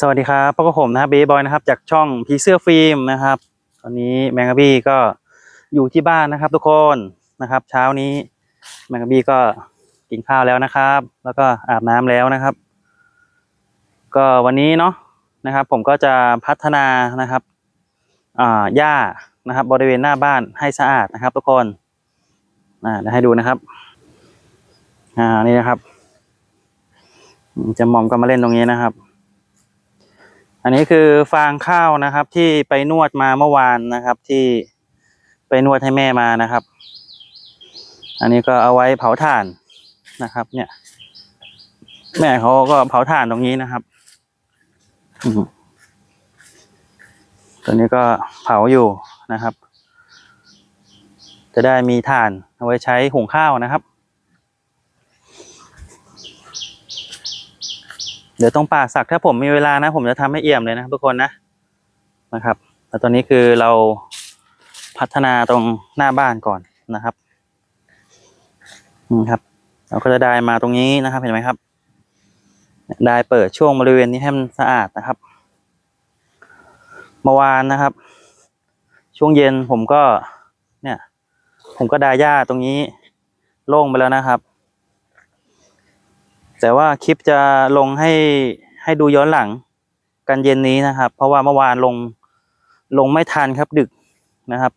สวัสดีครับพบกับผมนะครับเบย์บอยนะครับ จากช่องพีเสื้อฟิล์มนะครับ ตอนนี้แมงกะบี้ก็อยู่ที่บ้านนะครับ ทุกคนนะครับ เช้านี้แมงกะบี้ก็กินข้าวแล้วนะครับ แล้วก็อาบน้ำแล้วนะครับ ก็วันนี้เนาะนะครับ ผมก็จะพัฒนานะครับอ่าหญ้านะครับ บริเวณหน้าบ้านให้สะอาดนะครับ ทุกคนอ่าเดี๋ยวให้ดูนะครับอ่านี่นะครับ จะมอมก็มาเล่นตรงนี้นะครับ อันนี้คือฟางข้าวนะครับ ที่ไปนวดมาเมื่อวานนะครับ ที่ไปนวดให้แม่มานะครับ อันนี้ก็เอาไว้เผาถ่านนะครับ เนี่ย แม่เขาก็เผาถ่านตรงนี้นะครับตัวนี้ก็เผาอยู่นะครับ จะได้มีถ่านเอาไว้ใช้หุงข้าวนะครับ เดี๋ยวตรงป่าสักถ้าผมมีเวลานะ ผมจะทำให้เอี่ยมเลยนะทุกคนนะนะครับแต่ตอนนี้คือเราพัฒนาตรงหน้าบ้านก่อนนะครับนี่ครับ เราก็จะได้มาตรงนี้นะครับ เห็นไหมครับ ได้เปิดช่วงบริเวณนี้ให้มันสะอาดนะครับเมื่อวานนะครับ ช่วงเย็นผมก็เนี่ย ผมก็ได้หญ้าตรงนี้โล่งไปแล้วนะครับ แต่ว่าคลิปจะลงให้ให้ดูย้อนหลังกันเย็นนี้นะครับ เพราะว่าเมื่อวานลงลงไม่ทันครับดึกนะครับ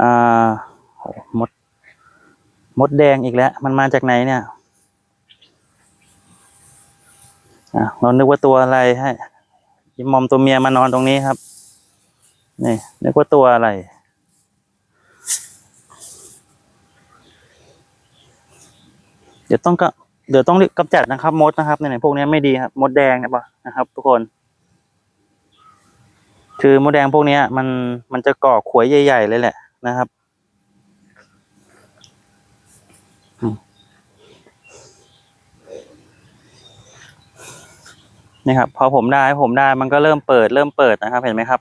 อ่าโหมด มดแดงอีกแล้ว มันมาจากไหนเนี่ยอะเรานึกว่าตัวอะไรให้ยมอมตัวเมียมานอนตรงนี้ครับ นี่นึกว่าตัวอะไร เดี๋ยวต้องก็เดี๋ยวต้องรีบกำจัดนะครับ มดนะครับเนี่ยพวกนี้ไม่ดีครับมดแดงนะปะนะครับ ทุกคน คือมดแดงพวกนี้มันมันจะก่อขวยใหญ่ ๆ เลยแหละนะครับนี่ครับพอผมได้ผมได้มันก็เริ่มเปิดเริ่มเปิดนะครับเห็นไหมครับ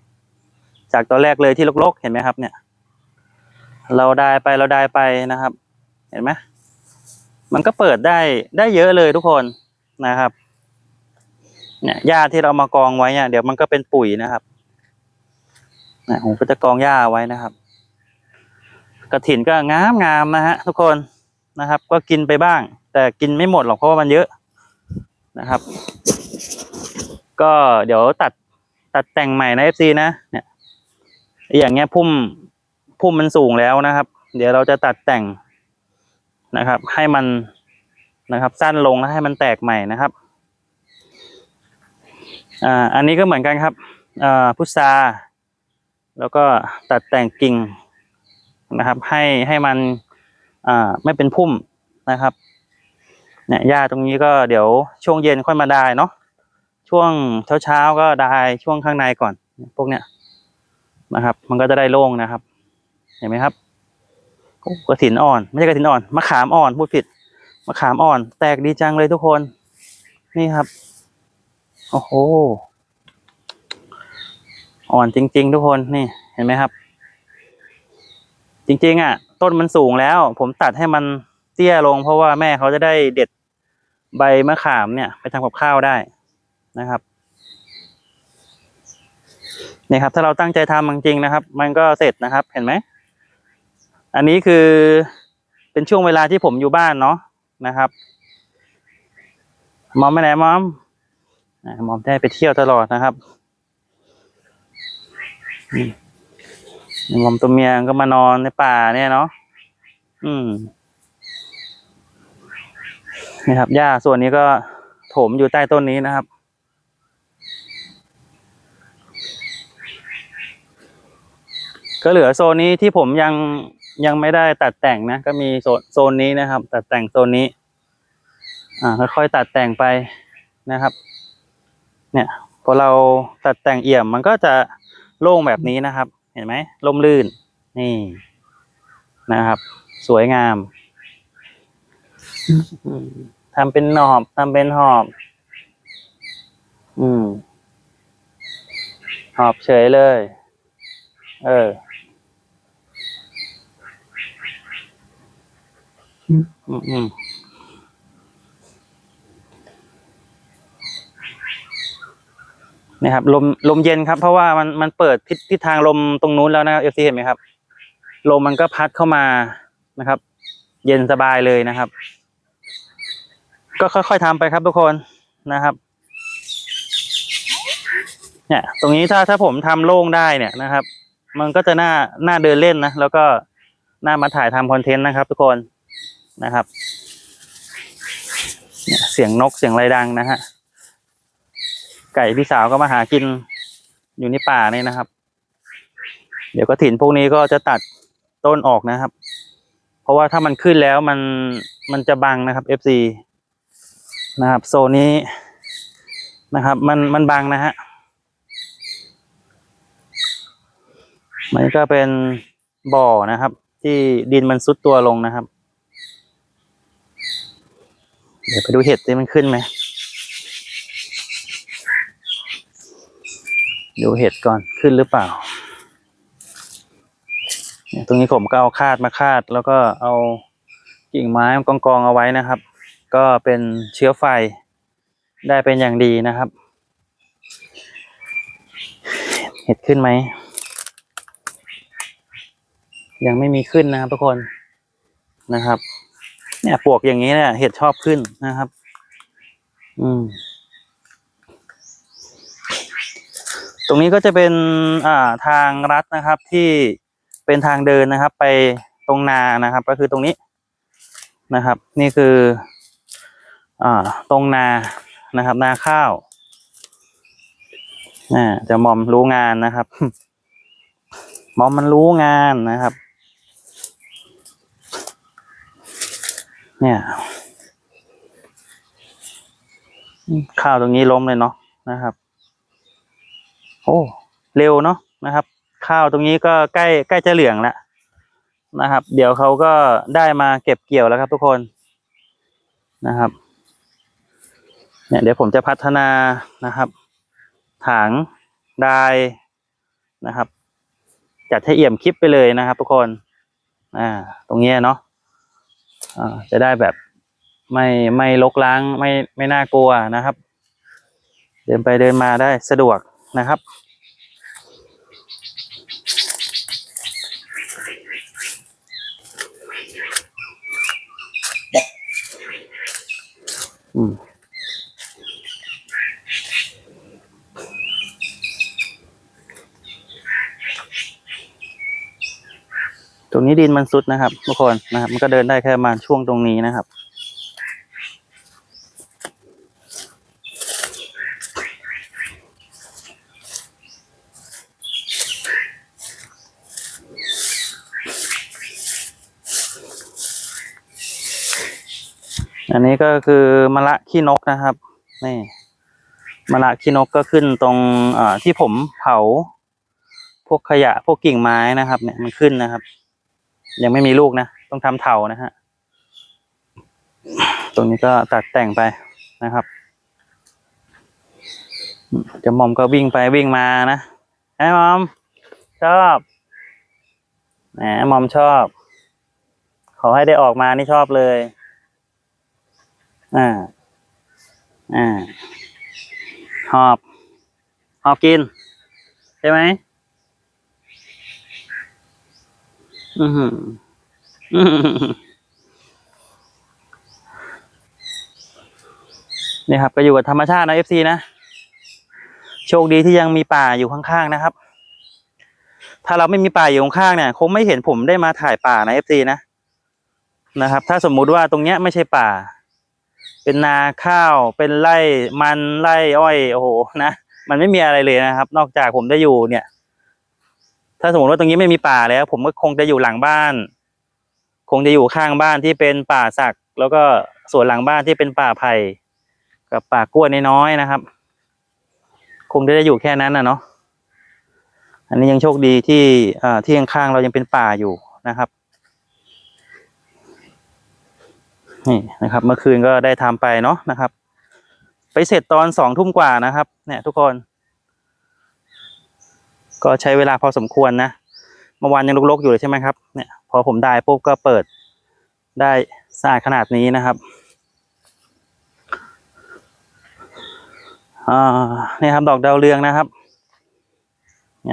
จากตอนแรกเลยที่ลกๆเห็นไหมครับ เนี่ย เราได้ไปเราได้ไปนะครับ เห็นไหม มันก็เปิดได้ได้เยอะเลยทุกคนนะครับ เนี่ยหญ้าที่เรามากองไว้เนี่ยเดี๋ยวมันก็เป็นปุ๋ยนะครับนะผมก็จะกองหญ้าไว้นะครับ กระถินก็งามงามนะฮะทุกคนนะครับ ก็กินไปบ้าง แต่กินไม่หมดหรอกเพราะว่ามันเยอะนะครับ ก็เดี๋ยวตัดตัดแต่งใหม่นะเอฟซีนะเนี่ยอย่างเงี้ยพุ่มพุ่มมันสูงแล้วนะครับ เดี๋ยวเราจะตัดแต่ง นะครับ ให้มันนะครับ สั้นลงแล้วให้มันแตกใหม่นะครับอ่าอันนี้ก็เหมือนกันครับอ่าพุทราแล้วก็ตัดแต่งกิ่งนะครับ ให้ให้มันอ่าไม่เป็นพุ่มนะครับเนี่ยหญ้าตรงนี้ก็เดี๋ยวช่วงเย็นค่อยมาได้เนาะช่วงเช้าเช้าๆก็ได้ช่วงข้างในก่อน พวกเนี้ยนะครับ มันก็จะได้โล่งนะครับ เห็นไหมครับ กระถินอ่อน ไม่ใช่กระถินอ่อนมะขามอ่อนพูดผิดมะขามอ่อน แตกดีจังเลยทุกคน นี่ครับ โอ้โหอ่อนจริง ๆ ทุกคนนี่เห็นไหมครับ จริง ๆ อะ ต้นมันสูงแล้ว ผมตัดให้มันเตี้ยลง เพราะว่าแม่เขาจะได้เด็ดใบมะขามเนี่ย ไปทำกับข้าวได้นะครับนี่ครับ ถ้าเราตั้งใจทำจริงๆนะครับ มันก็เสร็จนะครับ เห็นไหม อันนี้คือเป็นช่วงเวลาที่ผมอยู่บ้านเนาะนะครับมอมไปไหนมอมมอมได้ไปเที่ยวตลอดนะครับมมอมตัวเมียก็มานอนในป่าเนี่ยเนาะอืมนี่ครับหญ้าส่วนนี้ก็โถมอยู่ใต้ต้นนี้นะครับ ก็เหลือโซนนี้ที่ผมยัง ยังไม่ได้ตัดแต่งนะ ก็มีโซนนี้นะครับ ตัดแต่งโซนนี้ อ่าค่อยๆตัดแต่งไปนะครับ เนี่ยพอเราตัดแต่งเอี่ยมมันก็จะโล่งแบบนี้นะครับ เห็นไหมล่มลื่น นี่นะครับ สวยงามอืมทำเป็นหนอบทำเป็นหอบ อืม หอบเฉยเลย เออ อืมนี่ครับลมลมเย็นครับ เพราะว่ามันมันเปิดทิศทิศทางลมตรงนู้นแล้วนะครับเอฟซีเห็นไหมครับ ลมมันก็พัดเข้ามานะครับ เย็นสบายเลยนะครับ ก็ค่อยๆทำไปครับทุกคนนะครับ เนี่ย ตรงนี้ถ้าถ้าผมทำโล่งได้เนี่ยนะครับ มันก็จะน่าน่าเดินเล่นนะแล้วก็น่ามาถ่ายทำคอนเทนต์นะครับ ทุกคน นะครับเนี่ยเสียงนกเสียงไรดังนะฮะ ไก่พี่สาวก็มาหากินอยู่ในป่านี่นะครับ เดี๋ยวก็ถิ่นพวกนี้ก็จะตัดต้นออกนะครับ เพราะว่าถ้ามันขึ้นแล้วมันมันจะบังนะครับ FC นะครับ โซนนี้นะครับ มันมันบังนะฮะมันก็เป็นบ่อนะครับ ที่ดินมันซุดตัวลงนะครับ เดี๋ยวไปดูเห็ดที่มันขึ้นไหม ดูเห็ดก่อนขึ้นหรือเปล่าเนี่ยตรงนี้ผมก็เอาคาดมาคาด แล้วก็เอากิ่งไม้กองกองเอาไว้นะครับ ก็เป็นเชื้อไฟได้เป็นอย่างดีนะครับ เห็ดขึ้นไหม ยังไม่มีขึ้นนะครับทุกคนนะครับ เนี่ยปลวกอย่างนี้เนี่ยเห็ดชอบขึ้นนะครับ อืม ตรงนี้ก็จะเป็นอ่าทางรัดนะครับ ที่เป็นทางเดินนะครับ ไปตรงนานะครับ ก็คือตรงนี้นะครับ นี่คือ อ่า ตรงนานะครับ นาข้าวน่าจะมอมรู้งานนะครับ มอมมันรู้งานนะครับ เนี่ยข้าวตรงนี้ล้มเลยเนาะนะครับ โอ้เร็วเนาะนะครับ ข้าวตรงนี้ก็ใกล้ใกล้จะเหลืองแล้วนะครับ เดี๋ยวเขาก็ได้มาเก็บเกี่ยวแล้วครับ ทุกคนนะครับ เนี่ยเดี๋ยวผมจะพัฒนานะครับถังได้นะครับ จัดให้เอี่ยมคลิปไปเลยนะครับ ทุกคน อ่า ตรงนี้เนาะ จะได้แบบไม่ไม่ลกล้างไม่ไม่น่ากลัวนะครับ เดินไปเดินมาได้สะดวกนะครับ อืม ตรงนี้ดินมันสุดนะครับทุกคนนะครับ มันก็เดินได้แค่มาช่วงตรงนี้นะครับ อันนี้ก็คือมะละขี้นกนะครับนี่มะละขี้นกก็ขึ้นตรงที่ผมเผา พวกขยะพวกกิ่งไม้นะครับ เนี่ยมันขึ้นนะครับ ยังไม่มีลูกนะ ต้องทำเถานะฮะ ตรงนี้ก็ตัดแต่งไปนะครับอืมเดี๋ยวมอมก็วิ่งไปวิ่งมานะไอ้มอม ชอบแหมมอมชอบ ขอให้ได้ออกมานี่ชอบเลย อ่า อ่า หอบ หอบกิน ใช่ไหม อือหือนี่ครับ ก็อยู่กับธรรมชาตินะเอฟซีนะ โชคดีที่ยังมีป่าอยู่ข้างๆนะครับ ถ้าเราไม่มีป่าอยู่ข้างๆเนี่ย คงไม่เห็นผมได้มาถ่ายป่านะเอฟซีนะนะครับ ถ้าสมมุติว่าตรงเนี้ยไม่ใช่ป่า เป็นนาข้าวเป็นไร่มันไร่อ้อยโอ้โหนะมันไม่มีอะไรเลยนะครับ นอกจากผมได้อยู่เนี่ย ถ้าสมมติว่าตรงนี้ไม่มีป่าแล้ว ผมก็คงจะอยู่หลังบ้าน คงจะอยู่ข้างบ้านที่เป็นป่าสัก แล้วก็สวนหลังบ้านที่เป็นป่าไผ่กับป่ากล้วยน้อยๆนะครับ คงจะได้อยู่แค่นั้นนะเนาะอันนี้ยังโชคดีที่อ่าที่ข้างๆเรายังเป็นป่าอยู่นะครับนี่นะครับ เมื่อคืนก็ได้ทำไปเนาะนะครับ ไปเสร็จตอนสองทุ่มกว่านะครับ เนี่ย ทุกคน ก็ใช้เวลาพอสมควรนะเมื่อวานยังรกๆอยู่เลยใช่ไหมครับเนี่ยพอผมได้ปุ๊บก็เปิดได้สะอาดขนาดนี้นะครับอ่านี่ครับดอกดาวเรืองนะครับ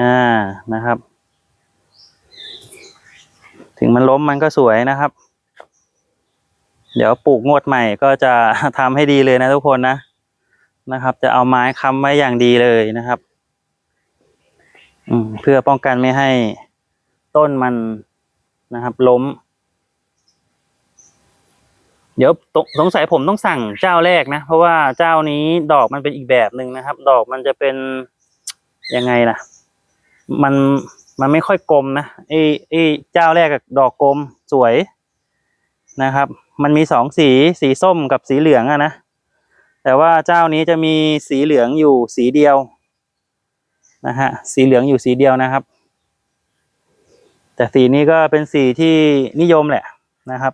อ่านะครับ ถึงมันล้มมันก็สวยนะครับ เดี๋ยวปลูกงวดใหม่ก็จะทำให้ดีเลยนะทุกคนนะนะครับ จะเอาไม้ค้ำไว้อย่างดีเลยนะครับ อืมเพื่อป้องกันไม่ให้ต้นมันนะครับ ล้ม เดี๋ยวตสงสัยผมต้องสั่งเจ้าแรกนะ เพราะว่าเจ้านี้ดอกมันเป็นอีกแบบหนึ่งนะครับ ดอกมันจะเป็นยังไงล่ะ มันมันไม่ค่อยกลมนะไอ้ไอ้เจ้าแรกดอกกลมสวยนะครับ มันมีสองสีสีส้มกับสีเหลืองอะนะแต่ว่าเจ้านี้จะมีสีเหลืองอยู่สีเดียว นะฮะสีเหลืองอยู่สีเดียวนะครับ แต่สีนี้ก็เป็นสีที่นิยมแหละนะครับ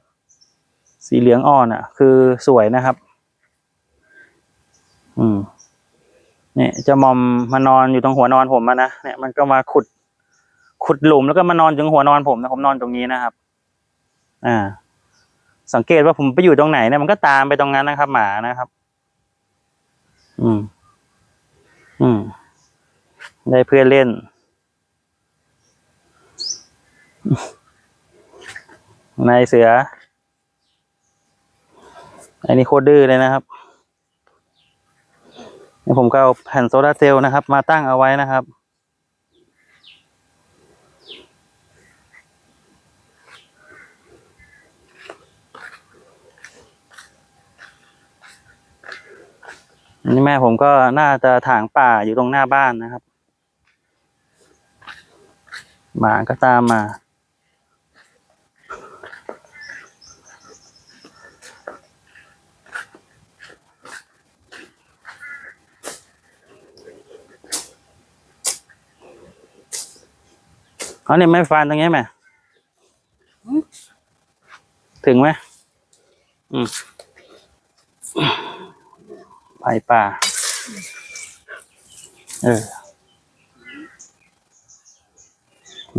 สีเหลืองอ่อนอะ คือสวยนะครับ อืมเนี่ยจะมอมมานอนอยู่ตรงหัวนอนผมนะเนี่ยมันก็มาขุด ขุดหลุมแล้วก็มานอนตรงหัวนอนผมนะผมนอนตรงนี้นะครับ อ่า สังเกตว่าผมไปอยู่ตรงไหนเนี่ยมันก็ตามไปตรงนั้นนะครับ หมานะครับ อืม อืม ได้เพื่อนเล่น นายเสือ อันนี้โคตรดื้อเลยนะครับนี่ผมก็เอาแผ่นโซลาเซลล์นะครับ มาตั้งเอาไว้นะครับนนี้แม่ผมก็น่าจะถางป่าอยู่ตรงหน้าบ้านนะครับ หมาก็ตามมา เอาเนี่ยไม่ฟันตรงนี้ไหม ถึงไหม อืมไปป่า เออ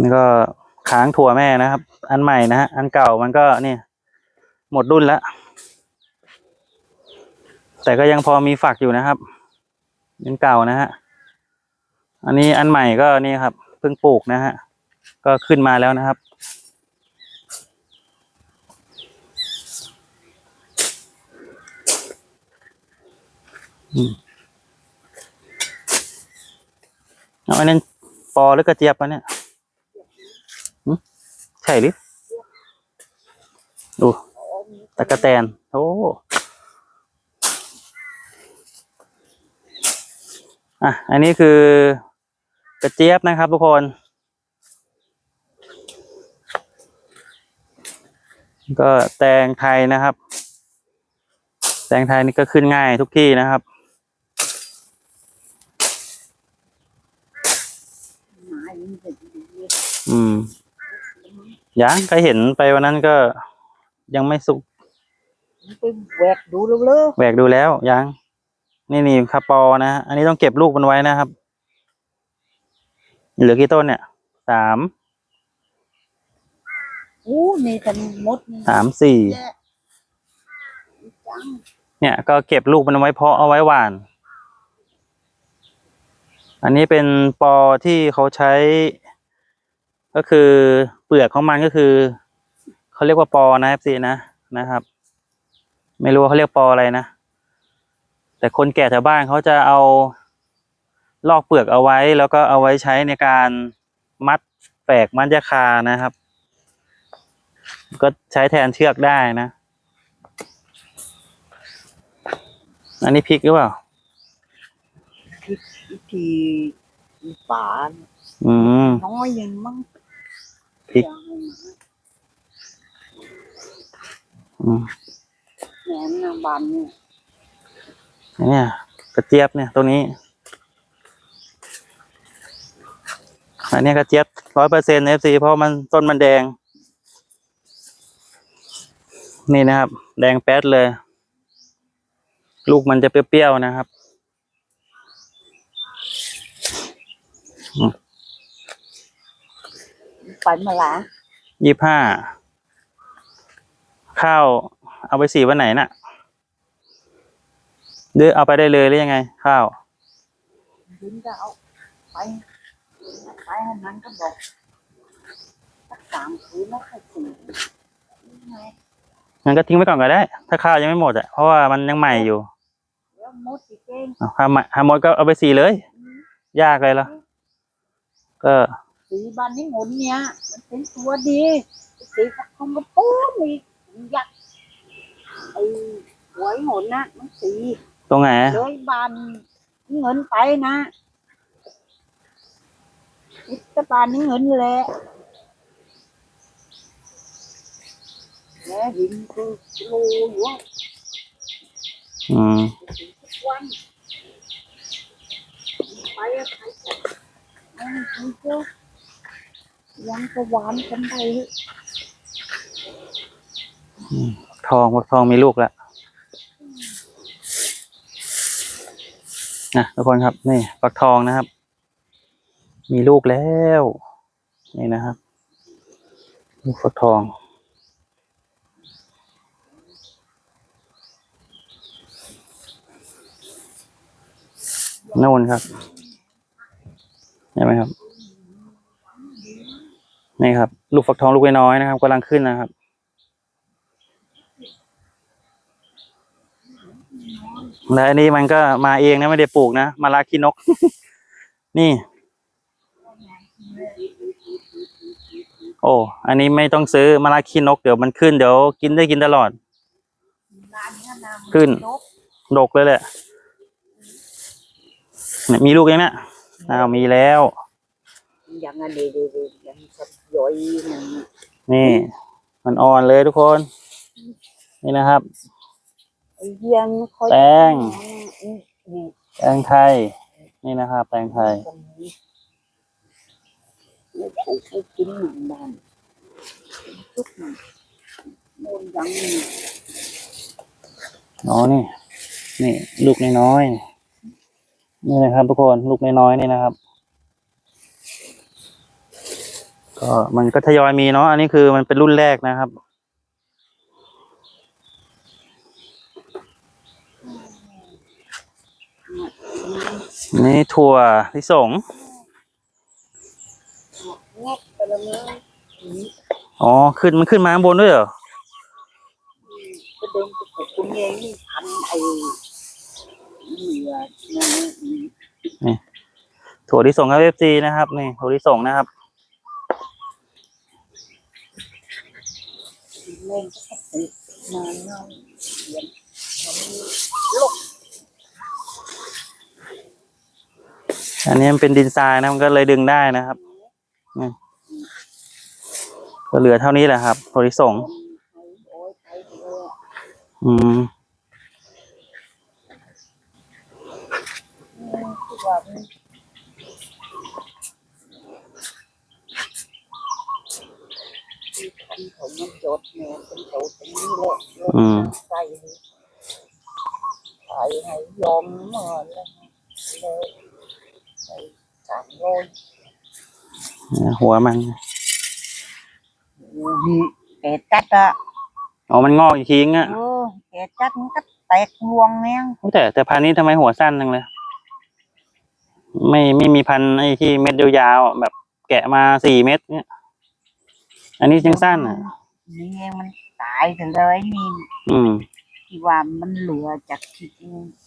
นี่ก็ค้างถั่วแม่นะครับ อันใหม่นะฮะ อันเก่ามันก็เนี่ยหมดรุ่นแล้ว แต่ก็ยังพอมีฝักอยู่นะครับเป็นเก่านะฮะ อันนี้อันใหม่ก็นี่ครับเพิ่งปลูกนะฮะ ก็ขึ้นมาแล้วนะครับอืมเอาอันนั้นปอหรือกระเจี๊ยบวะเนี่ย ใช่หรือ ดูตะกะแตน โอ้อะ อันนี้คือกระเจี๊ยบนะครับทุกคนก็แตงไทยนะครับ แตงไทยนี่ก็ขึ้นง่ายทุกที่นะครับ อืม ยังก็เห็นไปวันนั้นก็ยังไม่สุกไปแหวกดูเร็วแหวกดูแล้วยังนี่นี่คาปอนะฮะอันนี้ต้องเก็บลูกมันไว้นะครับ เหลือกี่ต้นเนี่ยสามๆอู้นี่ทำมดนี่สามสี่แย่จังเนี่ย ก็เก็บลูกมันไว้เพาะเอาไว้หว่าน อันนี้เป็นปอที่เขาใช้ ก็คือเปลือกของมันก็คือเขาเรียกว่าปอนะเอฟซีนะนะครับ ไม่รู้ว่าเขาเรียกปออะไรนะ แต่คนแก่แถวบ้านเขาจะเอาลอกเปลือกเอาไว้ แล้วก็เอาไว้ใช้ในการมัดแฝกมัดยาคานะครับ ก็ใช้แทนเชือกได้นะ อันนี้พริกหรือเปล่าวิธีป่าอืมน้อยยังมั้ง พริกอืมแหนมนาบานเนี่ยเนี่ยกระเจี๊ยบเนี่ยตัวนี้อันเนี้ยกระเจี๊ยบร้อยเปอร์เซ็นต์เอฟซีเพราะมันต้นมันแดง นี่นะครับ แดงแป๊ดเลย ลูกมันจะเปรี้ยวๆนะครับ ไปมาละยี่ห้าข้าวเอาไปสีวันไหนน่ะหรือเอาไปได้เลยหรือยังไง ข้าวคืนก็เอาไปไปให้มันก็บอกสักสามคืนแล้วค่อยสี่ยังไงงั้นก็ทิ้งไว้ก่อนก็ได้ ถ้าข้าวยังไม่หมดอะเพราะว่ามันยังใหม่อยู่เดี๋ยวมดสิเก่งเอาถ้าใหม่ถ้าหมดก็เอาไปสีเลย ยากเลยเหรอก็ สีบานนี้หมุนเนี่ย มันเป็นตัวดีสีกับคงกระปูนอีกยักษ์ไอ้หวยหมุนนะมันสีตรงไหนเลยบานเงินไปนะอิตาบานนี้เงินแหละแม่หินคือรูอยู่ว่าอืมทุกวันไปอะไปกันไม่ไปเจอ ยังก็หวานกันไปทองพวกทองมีลูกแล้วนะทุกคนครับนี่ฟักทองนะครับ มีลูกแล้วนี่นะครับลูกฟักทอง นู่นครับเห็นไหมครับ นี่ครับ ลูกฟักทองลูกน้อยๆนะครับกำลังขึ้นนะครับ และอันนี้มันก็มาเองนะไม่ได้ปลูกนะมาลาขี้นก นี่ โอ้อันนี้ไม่ต้องซื้อมาลาขี้นกเดี๋ยวมันขึ้นเดี๋ยวกินได้กินตลอด ขึ้น ดกเลยแหละมีลูกยังเนี่ยอ้าวมีแล้วย่างนั้นดีดีดีย่างส ย่อยมันนี่ มันอ่อนเลยทุกคน นี่นะครับไอ้เยี่ยงค่อยแตง นี่แตงไทย นี่นะครับแตงไทย ตรงนี้ไม่ปลูกไม่กินหนึ่งบ้านทุกหนึ่งโน่นยังมีอ๋อนี่ นี่ ลูกน้อยๆนี่นะครับทุกคน ลูกน้อยๆนี่นะครับ ก็มันก็ทยอยมีเนาะอันนี้คือมันเป็นรุ่นแรกนะครับ นี่ถั่วลิสงงอ๋อ ขึ้นมันขึ้นมาข้างบนด้วยเหรอก็เดินไปปลูกตรงนี้นี่พันไอ้เหนือนี่ถั่วลิสงครับเอฟซีนะครับ นี่ถั่วลิสงนะครับ ล่นก็ติดมาเน่าเรียนมันลูกอันนี้มันเป็นดินทรายนะมันก็เลยดึงได้นะครับก็เหลือเท่านี้แหละครับถั่วลิสงอืม คือว่ามันที่คัน ผมมันจดเนี่ยเป็นโตตรงนี้เลยอืม ใส่ใส่ให้ยอมเหมือนเลยเลยใส่สามโลหัวมันนี่แกจัดอะอ๋อมันงอกอีกทีนึงอะเออแกจัดมันก็แตกรวงแม่งแต่แต่พันธุ์นี้ทำไมหัวสั้นจังเลย ไม่ไม่มีพันธุ์ไอ้ที่เม็ดยาวๆอะแบบแกะมาสี่เม็ดเนี่ย อันนี้ยังสั้นอะ นี่เองมันตายไปเลยนี่อืมที่ว่ามันเหลือจากที่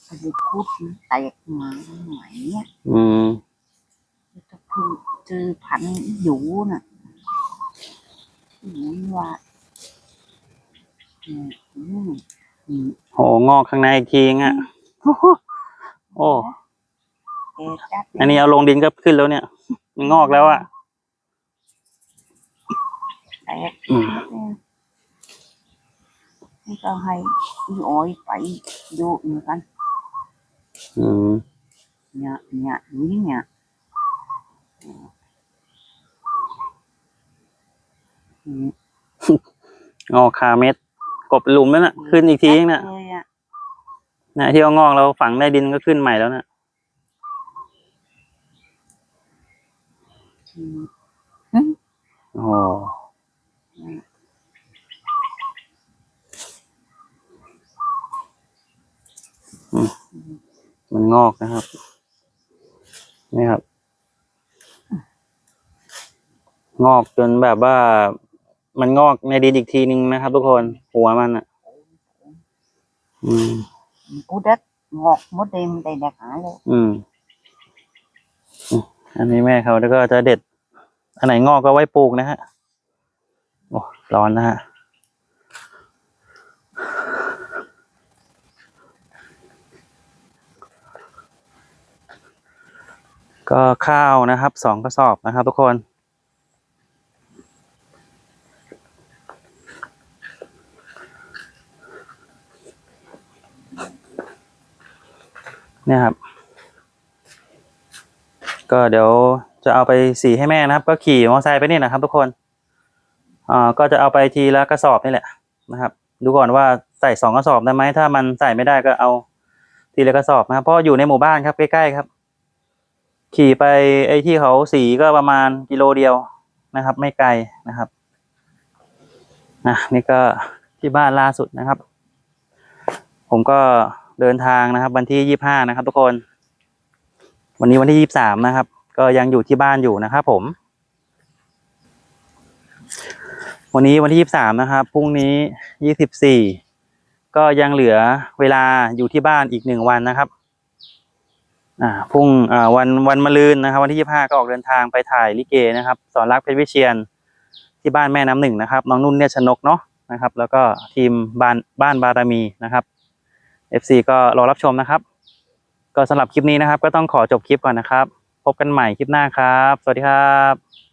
พอดีคุดมันแตกมาหน่อยเนี่ยอืมถ้าคือเจอพันธุ์อยู่น่ะนี่ว่าอืมอืมอืมโหงอกข้างในอีกทีนึงอะโอ้แกจัดอันนี้เอาลงดินก็ขึ้นแล้วเนี่ยมันงอกแล้วอะ แตกอืมนี่ก็ให้อีอ้อยไปดูเหมือนกันอืมเนี่ยเนี่ยดูนี่เนี่ยอืมงอกคาเม็ด กบหลุมแล้วน่ะ ขึ้นอีกทีนึงน่ะเลยอะนะที่เอางอกเราฝังได้ดินก็ขึ้นใหม่แล้วน่ะ อืม โอ้โหอืมมัน งอกนะครับ นี่ครับ งอกจนแบบว่า มันงอกในดินอีกทีนึงนะครับ ทุกคนหัวมันอะ อืม กู đất ngọt một đêm đây đẹp hả luôn อืมอืม อันนี้แม่เขาแล้วก็จะเด็ด อันไหนงอกก็ไว้ปลูกนะฮะโอ้ร้อนนะฮะ ก็ข้าวนะครับสองกระสอบนะครับ ทุกคน เนี่ยครับ ก็เดี๋ยวจะเอาไปสีให้แม่นะครับ ก็ขี่มอเตอร์ไซค์ไปนี่นะครับ ทุกคนอ่าก็จะเอาไปทีละกระสอบนี่แหละนะครับ ดูก่อนว่าใส่สองกระสอบได้ไหมถ้ามันใส่ไม่ได้ก็เอาทีละกระสอบนะครับเพราะอยู่ในหมู่บ้านครับใกล้ๆครับ ขี่ไปไอ้ที่เขาสีก็ประมาณกิโลเดียวนะครับ ไม่ไกลนะครับนะนี่ก็ที่บ้านล่าสุดนะครับ ผมก็เดินทางนะครับ วันที่ยี่ห้านะครับ ทุกคน วันนี้วันที่ยี่สามนะครับ ก็ยังอยู่ที่บ้านอยู่นะครับผม วันนี้วันที่ยี่สามนะครับพรุ่งนี้ยี่สิบสี่ก็ยังเหลือเวลาอยู่ที่บ้านอีกหนึ่งวันนะครับ อ่าพรุ่งอ่าวันวันมะรืนนะครับ วันที่ยี่ห้าก็ออกเดินทางไปถ่ายลิเกนะครับสอนรักเพชรวิเชียนที่บ้านแม่น้ำหนึ่งนะครับ น้องนุ่นเนี่ยชนกเนาะนะครับ แล้วก็ทีมบ้านบ้านบารมีนะครับ FC ก็รอรับชมนะครับ ก็สำหรับคลิปนี้นะครับ ก็ต้องขอจบคลิปก่อนนะครับ พบกันใหม่คลิปหน้าครับ สวัสดีครับ